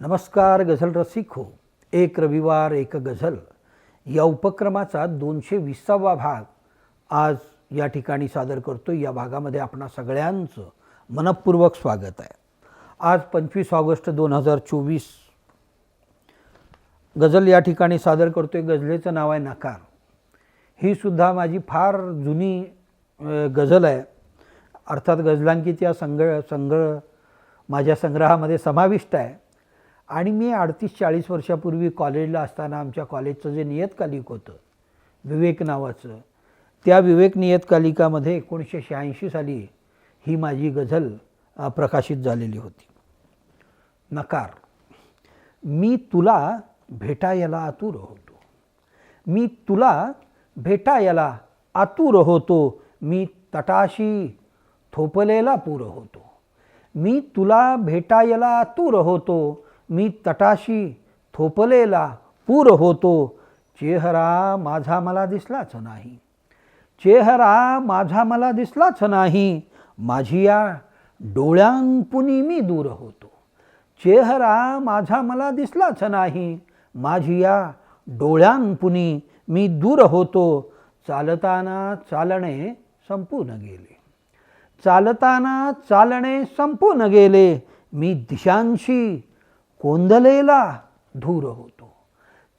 नमस्कार गझल रसिक. हो एक रविवार एक गझल. या उपक्रमाचा दोनशे विसावा भाग आज या ठिकाणी सादर करतो या भागामध्ये आपणा सगळ्यांचं मनपूर्वक स्वागत आहे. आज पंचवीस ऑगस्ट दोन हजार चोवीस. गझल या ठिकाणी सादर करतो आहे गझलेचं नाव आहे नकार. ही सुद्धा माझी फार जुनी गझल आहे. अर्थात गझलांकीच्या संग्रह संग्रह माझ्या संग्रहामध्ये समाविष्ट आहे. आणि मी अडतीस चाळीस वर्षापूर्वी कॉलेजला असताना आमच्या कॉलेजचं जे नियतकालिक होतं विवेक नावाचं त्या विवेक नियतकालिकामध्ये एकोणीसशे शहाऐंशी साली ही माझी गझल प्रकाशित झालेली होती. नकार. मी तुला भेटायला आतुर होतो. मी तुला भेटायला आतुर होतो. मी तटाशी थोपलेला पूर होतो. मी तुला भेटायला आतुर होतो. मी तटाशी थोपलेला पूर होतो. चेहरा माझा मला दिसलाच नाही. चेहरा माझा मला दिसलाच नाही. माझी या डोळ्यांपुनी मी दूर होतो. चेहरा माझा मला दिसलाच नाही. माझी या डोळ्यांपुनी मी दूर होतो. चालताना चालणे संपून गेले. चालताना चालणे संपून गेले. मी दिशांशी कोंदलेला धूर होतो.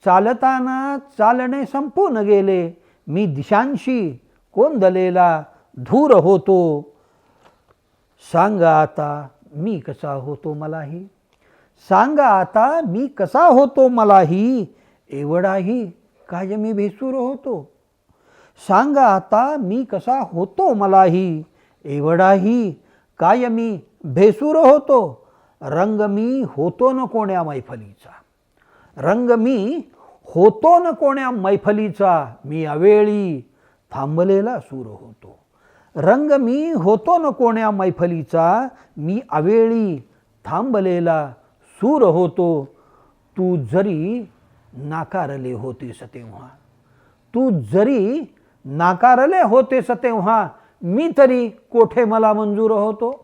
चालताना चालणे संपून गेले. मी दिशांशी कोंदलेला धूर होतो. सांगा आता मी कसा होतो मलाही. सांगा आता मी कसा होतो मलाही. एवढाही काय मी भेसूर होतो. सांगा आता मी कसा होतो मलाही. एवढाही काय मी भेसूर होतो. रंग मी होतो न कोण्या मैफलीचा? रंग मी होतो न कोण्या मैफलीचा? मी अवेळी थांबलेला सूर होतो. रंग मी होतो न कोण्या मैफलीचा? मी अवेळी थांबलेला सूर होतो. तू जरी नाकारले होतेस तेव्हा तू जरी नाकारले होतेस तेव्हा मी तरी कोठे मला मंजूर होतो?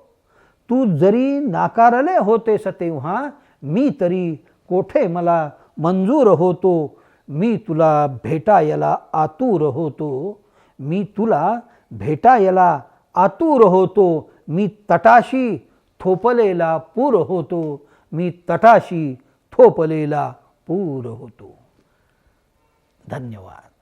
तू जरी नाकारले होतेस तेव्हा मी तरी कोठे मला मंजूर होतो? मी तुला भेटायला आतुर होतो. मी तुला भेटायला आतुर होतो. मी तटाशी थोपलेला पूर होतो. मी तटाशी थोपलेला पूर होतो. धन्यवाद.